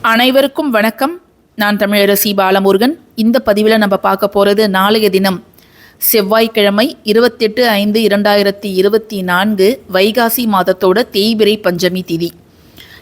அனைவருக்கும் வணக்கம். நான் தமிழரசி பாலமுருகன். இந்த பதிவில் நம்ம பார்க்க போகிறது நாளைய தினம் செவ்வாய்க்கிழமை இருபத்தெட்டு ஐந்து இரண்டாயிரத்தி இருபத்தி நான்கு வைகாசி மாதத்தோட தேய்பிரை பஞ்சமி திதி.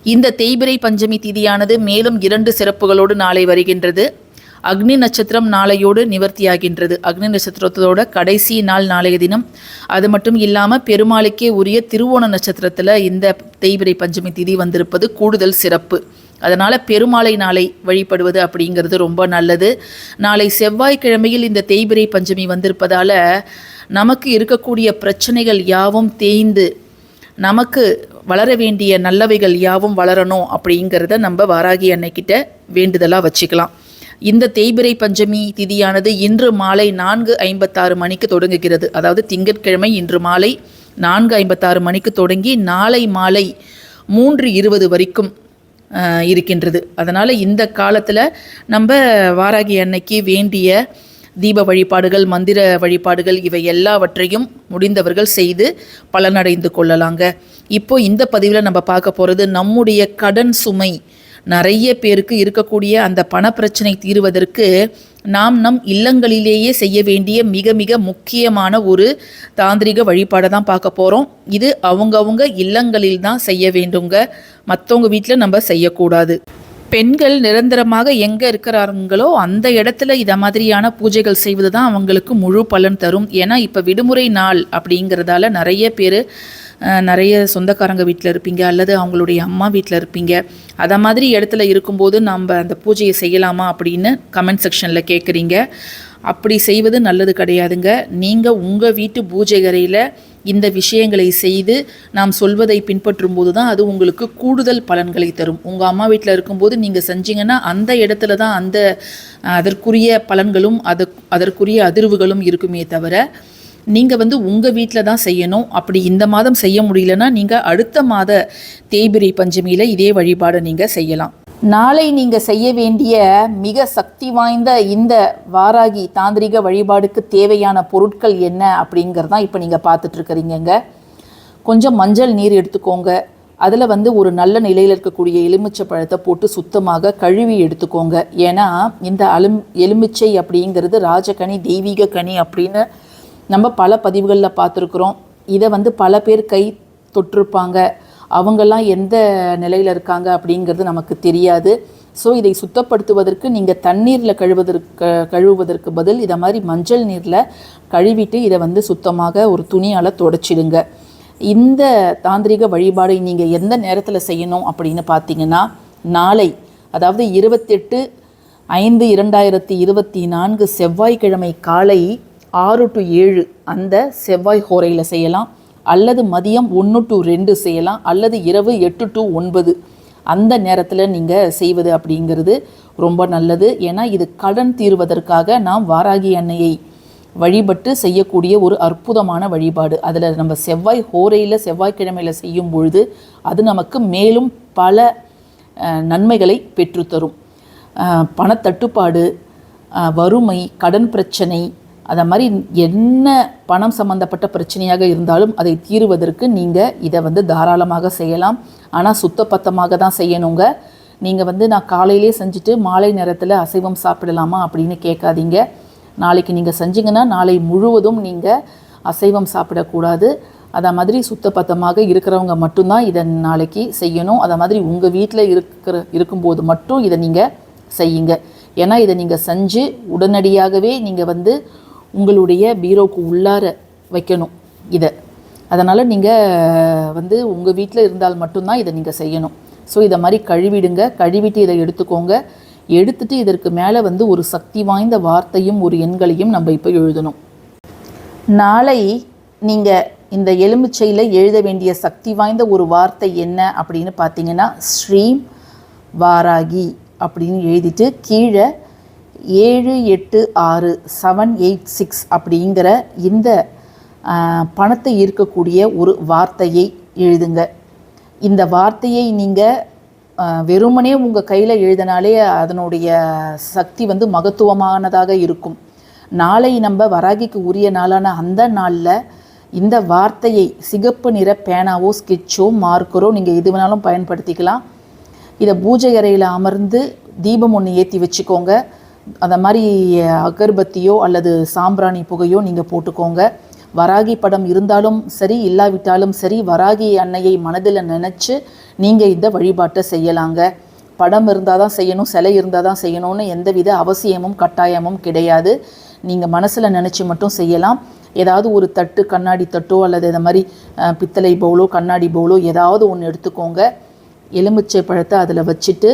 இந்த தேய்பிரை பஞ்சமி திதியானது மேலும் இரண்டு சிறப்புகளோடு நாளை வருகின்றது. அக்னி நட்சத்திரம் நாளையோடு நிவர்த்தியாகின்றது. அக்னி நட்சத்திரத்தோட கடைசி நாள் நாளைய தினம். அது மட்டும் இல்லாமல் பெருமாளுக்கே உரிய திருவோண நட்சத்திரத்தில் இந்த தேய்பிரை பஞ்சமி திதி வந்திருப்பது கூடுதல் சிறப்பு. அதனால் பெருமாளை நாளை வழிபடுவது அப்படிங்கிறது ரொம்ப நல்லது. நாளை செவ்வாய்க்கிழமையில் இந்த தேய்பிரை பஞ்சமி வந்திருப்பதால் நமக்கு இருக்கக்கூடிய பிரச்சனைகள் யாவும் தேய்ந்து நமக்கு வளர வேண்டிய நல்லவைகள் யாவும் வளரணும் அப்படிங்கிறத நம்ம வாராகி அன்னைக்கிட்ட வேண்டுதலாக வச்சுக்கலாம். இந்த தேய்பிரை பஞ்சமி திதியானது இன்று மாலை நான்கு ஐம்பத்தாறு மணிக்கு தொடங்குகிறது. அதாவது திங்கட்கிழமை இன்று மாலை நான்கு ஐம்பத்தாறு மணிக்கு தொடங்கி நாளை மாலை மூன்று இருபது வரைக்கும் இருக்கின்றது. அதனால் இந்த காலத்தில் நம்ம வாராகி அன்னைக்கு வேண்டிய தீப வழிபாடுகள் மந்திர வழிபாடுகள் இவை எல்லாவற்றையும் முடிந்தவர்கள் செய்து பலனடைந்து கொள்ளலாங்க. இப்போ இந்த பதிவில் நம்ம பார்க்க போகிறது நம்முடைய கடன் சுமை. நிறைய பேருக்கு இருக்கக்கூடிய அந்த பணப்பிரச்சனை தீர்வதற்கு நாம் நம் இல்லங்களிலேயே செய்ய வேண்டிய மிக மிக முக்கியமான ஒரு தாந்திரிக வழிபாடை தான் பார்க்க போகிறோம் இது அவங்கவுங்க இல்லங்களில் தான் செய்ய வேண்டுங்க. மற்றவங்க வீட்டில் நம்ம செய்யக்கூடாது. பெண்கள் நிரந்தரமாக எங்கே இருக்கிறாங்களோ அந்த இடத்துல இதை மாதிரியான பூஜைகள் செய்வது தான் அவங்களுக்கு முழு பலன் தரும். ஏன்னா இப்போ விடுமுறை நாள் அப்படிங்கிறதால நிறைய பேர் நிறைய சொந்தக்காரங்க வீட்டில் இருப்பீங்க அல்லது அவங்களுடைய அம்மா வீட்டில் இருப்பீங்க. அதை மாதிரி இடத்துல இருக்கும்போது நம்ம அந்த பூஜையை செய்யலாமா அப்படின்னு கமெண்ட் செக்ஷனில் கேட்குறீங்க அப்படி செய்வது நல்லது கிடையாதுங்க. நீங்கள் உங்கள் வீட்டு பூஜை அறையில் இந்த விஷயங்களை செய்து நாம் சொல்வதை பின்பற்றும் போது தான் அது உங்களுக்கு கூடுதல் பலன்களை தரும். உங்கள் அம்மா வீட்டில் இருக்கும்போது நீங்கள் செஞ்சீங்கன்னா அந்த இடத்துல தான் அந்த அதற்குரிய பலன்களும் அது அதற்குரிய அதிர்வுகளும் இருக்குமே தவிர நீங்கள் வந்து உங்கள் வீட்டில் தான் செய்யணும். அப்படி இந்த மாதம் செய்ய முடியலன்னா நீங்கள் அடுத்த மாத தேய்பிரை பஞ்சமியில் இதே வழிபாடை நீங்கள் செய்யலாம். நாளை நீங்கள் செய்ய வேண்டிய மிக சக்தி வாய்ந்த இந்த வாராகி தாந்திரிக வழிபாடுக்கு தேவையான பொருட்கள் என்ன அப்படிங்கிறது தான் இப்போ நீங்கள் பார்த்துட்ருக்குறீங்கங்க கொஞ்சம் மஞ்சள் நீர் எடுத்துக்கோங்க. அதில் வந்து ஒரு நல்ல நிலையில் இருக்கக்கூடிய எலுமிச்சை பழத்தை போட்டு சுத்தமாக கழுவி எடுத்துக்கோங்க. ஏன்னா இந்த அலும் எலுமிச்சை அப்படிங்கிறது ராஜகனி தெய்வீக கனி அப்படின்னு நம்ம பல பதிவுகளில் பார்த்துருக்குறோம். இதை வந்து பல பேர் கை தொட்டிருப்பாங்க. அவங்கெல்லாம் எந்த நிலையில் இருக்காங்க அப்படிங்கிறது நமக்கு தெரியாது. ஸோ இதை சுத்தப்படுத்துவதற்கு நீங்கள் தண்ணீரில் கழுவதற்கு கழுவுவதற்கு பதில் இதை மாதிரி மஞ்சள் நீரில் கழுவிட்டு இதை வந்து சுத்தமாக ஒரு துணியால் தொடச்சிடுங்க. இந்த தாந்திரிக வழிபாடை நீங்கள் எந்த நேரத்தில் செய்யணும் அப்படின்னு பார்த்தீங்கன்னா நாளை அதாவது இருபத்தெட்டு ஐந்து இரண்டாயிரத்தி இருபத்தி நான்கு செவ்வாய்க்கிழமை காலை ஆறு டு ஏழு அந்த செவ்வாய் ஹோரையில் செய்யலாம். அல்லது மதியம் ஒன்று டு ரெண்டு செய்யலாம். அல்லது இரவு எட்டு டு ஒன்பது. அந்த நேரத்தில் நீங்கள் செய்வது அப்படிங்கிறது ரொம்ப நல்லது. ஏன்னா இது கடன் தீர்வதற்காக நாம் வாராகி அன்னையை வழிபட்டு செய்யக்கூடிய ஒரு அற்புதமான வழிபாடு. அதில் நம்ம செவ்வாய் ஹோரையில் செவ்வாய்க்கிழமையில் செய்யும் பொழுது அது நமக்கு மேலும் பல நன்மைகளை பெற்றுத்தரும். பணத்தட்டுப்பாடு வறுமை கடன் பிரச்சனை அதை மாதிரி என்ன பணம் சம்மந்தப்பட்ட பிரச்சனையாக இருந்தாலும் அதை தீருவதற்கு நீங்கள் இதை வந்து தாராளமாக செய்யலாம். ஆனால் சுத்தபத்தமாக தான் செய்யணுங்க. நீங்கள் வந்து நான் காலையிலே செஞ்சுட்டு மாலை நேரத்தில் அசைவம் சாப்பிடலாமா அப்படின்னு கேட்காதீங்க. நாளைக்கு நீங்கள் செஞ்சீங்கன்னா நாளை முழுவதும் நீங்கள் அசைவம் சாப்பிடக்கூடாது. அதை மாதிரி சுத்தபத்தமாக இருக்கிறவங்க மட்டும்தான் இதை நாளைக்கு செய்யணும். அதை மாதிரி உங்கள் வீட்டில் இருக்கிற இருக்கும்போது மட்டும் இதை நீங்கள் செய்யுங்க. ஏன்னா இதை நீங்கள் செஞ்சு உடனடியாகவே நீங்கள் வந்து உங்களுடைய பீரோக்கு உள்ளார வைக்கணும் இதை. அதனால் நீங்கள் வந்து உங்கள் வீட்டில் இருந்தால் மட்டும்தான் இதை நீங்கள் செய்யணும். ஸோ இதை மாதிரி கழுவிடுங்க. கழுவிட்டு இதை எடுத்துக்கோங்க. எடுத்துட்டு இதற்கு மேலே வந்து ஒரு சக்தி வாய்ந்த வார்த்தையும் ஒரு எண்களையும் நம்ம இப்போ எழுதணும். நாளை நீங்கள் இந்த எலுமிச்சையில் எழுத வேண்டிய சக்தி வாய்ந்த ஒரு வார்த்தை என்ன அப்படின்னு பார்த்தீங்கன்னா ஸ்ரீம் வாராகி அப்படின்னு எழுதிட்டு கீழே ஏழு எட்டு ஆறு செவன் எயிட் சிக்ஸ் அப்படிங்கிற இந்த பணத்தை ஈர்க்கக்கூடிய ஒரு வார்த்தையை எழுதுங்க. இந்த வார்த்தையை நீங்கள் வெறுமனே உங்கள் கையில் எழுதினாலே அதனுடைய சக்தி வந்து மகத்துவமானதாக இருக்கும். நாளை நம்ம வராகிக்கு உரிய நாளான அந்த நாளில் இந்த வார்த்தையை சிகப்பு நிற பேனாவோ ஸ்கெட்சோ மார்க்கரோ நீங்கள் எது வேணாலும் பயன்படுத்திக்கலாம். இதை பூஜை அறையில் அமர்ந்து தீபம் ஒன்று ஏற்றி வச்சுக்கோங்க. அதை மாதிரி அகர்பத்தியோ அல்லது சாம்பிராணி புகையோ நீங்கள் போட்டுக்கோங்க. வராகி படம் இருந்தாலும் சரி இல்லாவிட்டாலும் சரி வராகி அன்னையை மனதில் நினச்சி நீங்கள் இந்த வழிபாட்டை செய்யலாங்க. படம் இருந்தால் தான் செய்யணும் சிலை இருந்தால் தான் செய்யணும்னு எந்தவித அவசியமும் கட்டாயமும் கிடையாது. நீங்கள் மனசில் நினச்சி மட்டும் செய்யலாம். ஏதாவது ஒரு தட்டு கண்ணாடி தட்டோ அல்லது இந்த மாதிரி பித்தளை பவுலோ கண்ணாடி பவுலோ ஏதாவது ஒன்று எடுத்துக்கோங்க. எலுமிச்சை பழத்தை அதில் வச்சுட்டு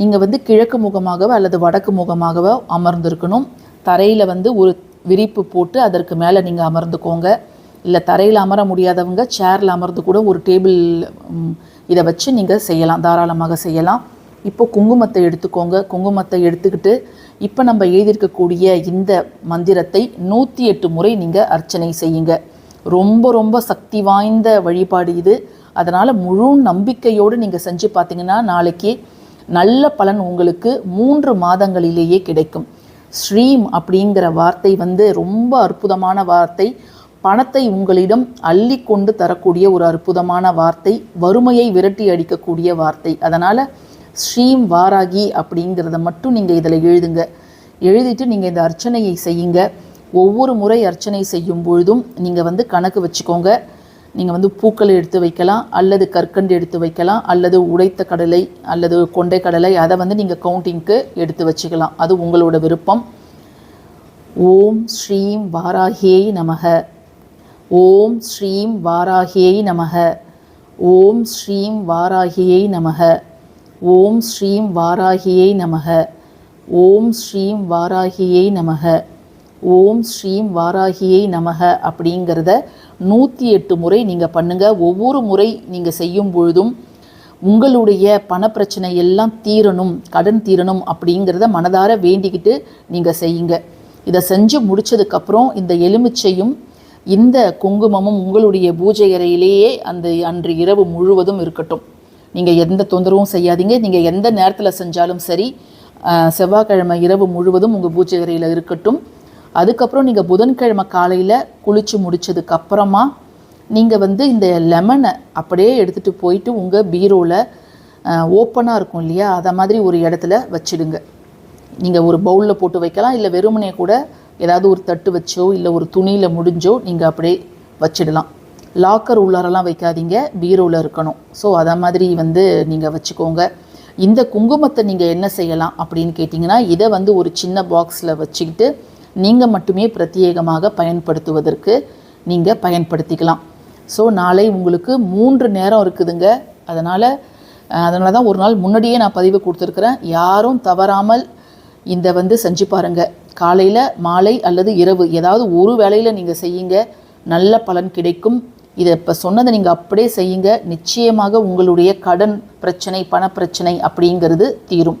நீங்கள் வந்து கிழக்கு முகமாகவோ அல்லது வடக்கு முகமாகவோ அமர்ந்திருக்கணும். தரையில் வந்து ஒரு விரிப்பு போட்டு அதற்கு மேலே நீங்கள் அமர்ந்துக்கோங்க. இல்லை தரையில் அமர முடியாதவங்க சேரில் அமர்ந்து கூட ஒரு டேபிள் இதை வச்சு நீங்கள் செய்யலாம் தாராளமாக செய்யலாம். இப்போ குங்குமத்தை எடுத்துக்கோங்க. குங்குமத்தை எடுத்துக்கிட்டு இப்போ நம்ம எழுதியிருக்கக்கூடிய இந்த மந்திரத்தை நூற்றி எட்டு முறை நீங்கள் அர்ச்சனை செய்யுங்க. ரொம்ப ரொம்ப சக்தி வாய்ந்த வழிபாடு இது. அதனால் முழு நம்பிக்கையோடு நீங்கள் செஞ்சு பார்த்தீங்கன்னா நாளைக்கு நல்ல பலன் உங்களுக்கு மூன்று மாதங்களிலேயே கிடைக்கும். ஸ்ரீம் அப்படிங்கிற வார்த்தை வந்து ரொம்ப அற்புதமான வார்த்தை. பணத்தை உங்களிடம் அள்ளி கொண்டு தரக்கூடிய ஒரு அற்புதமான வார்த்தை. வறுமையை விரட்டி அடிக்கக்கூடிய வார்த்தை. அதனால் ஸ்ரீம் வாராகி அப்படிங்கிறத மட்டும் நீங்கள் இதில் எழுதுங்க. எழுதிட்டு நீங்கள் இந்த அர்ச்சனையை செய்யுங்க. ஒவ்வொரு முறை அர்ச்சனை செய்யும் பொழுதும் நீங்கள் வந்து கணக்கு வச்சுக்கோங்க. நீங்கள் வந்து பூக்களை எடுத்து வைக்கலாம் அல்லது கற்கண்டு எடுத்து வைக்கலாம் அல்லது உடைத்த கடலை அல்லது கொண்டை கடலை அதை வந்து நீங்கள் கவுண்டிங்க்கு எடுத்து வச்சுக்கலாம். அது உங்களோட விருப்பம். ஓம் ஸ்ரீம் வாராகியை நமக. ஓம் ஸ்ரீம் வாராகியை நமக. ஓம் ஸ்ரீம் வாராகியை நமக. ஓம் ஸ்ரீம் வாராகியை நமக. ஓம் ஸ்ரீம் வாராகியை நமக. ஓம் ஸ்ரீம் வாராகியை நமக அப்படிங்கிறத நூற்றி எட்டு முறை நீங்கள் பண்ணுங்கள் ஒவ்வொரு முறை நீங்கள் செய்யும் பொழுதும் உங்களுடைய பணப்பிரச்சனை எல்லாம் தீரணும் கடன் தீரணும் அப்படிங்கிறத மனதார வேண்டிக்கிட்டு நீங்கள் செய்யுங்க. இதை செஞ்சு முடித்ததுக்கப்புறம் இந்த எலுமிச்சையும் இந்த குங்குமமும் உங்களுடைய பூஜை அறையிலேயே அந்த அன்று இரவு முழுவதும் இருக்கட்டும். நீங்கள் எந்த தொந்தரவும் செய்யாதீங்க. நீங்கள் எந்த நேரத்தில் செஞ்சாலும் சரி செவ்வாய்க்கிழமை இரவு முழுவதும் உங்கள் பூஜை அறையில் இருக்கட்டும். அதுக்கப்புறம் நீங்கள் புதன்கிழமை காலையில் குளித்து முடிச்சதுக்கு அப்புறமா நீங்கள் வந்து இந்த லெமனை அப்படியே எடுத்துகிட்டு போயிட்டு உங்கள் பீரோவில் ஓப்பனாக இருக்கும் இல்லையா? அதை மாதிரி ஒரு இடத்துல வச்சிடுங்க. நீங்கள் ஒரு பவுலில் போட்டு வைக்கலாம். இல்லை வெறுமனே கூட ஏதாவது ஒரு தட்டு வச்சோ இல்லை ஒரு துணியில் முடிஞ்சோ நீங்கள் அப்படியே வச்சிடலாம். லாக்கர் உள்ளாரெல்லாம் வைக்காதீங்க. பீரோவில் இருக்கணும். ஸோ அதை மாதிரி வந்து நீங்கள் வச்சுக்கோங்க. இந்த குங்குமத்தை நீங்கள் என்ன செய்யலாம் அப்படின்னு கேட்டிங்கன்னா இதை வந்து ஒரு சின்ன பாக்ஸில் வச்சுக்கிட்டு நீங்கள் மட்டுமே பிரத்யேகமாக பயன்படுத்துவதற்கு நீங்கள் பயன்படுத்திக்கலாம். ஸோ நாளை உங்களுக்கு மூன்று நேரம் இருக்குதுங்க. அதனால் அதனால தான் ஒரு நாள் முன்னாடியே நான் பதிவு கொடுத்துருக்குறேன். யாரும் தவறாமல் இந்த வந்து செஞ்சு பாருங்க. காலையில் மாலை அல்லது இரவு ஏதாவது ஒரு வேளையில் நீங்கள் செய்யுங்க. நல்ல பலன் கிடைக்கும். இதை இப்போ சொன்னதை நீங்கள் அப்படியே செய்யுங்க. நிச்சயமாக உங்களுடைய கடன் பிரச்சனை பணப்பிரச்சனை அப்படிங்கிறது தீரும்.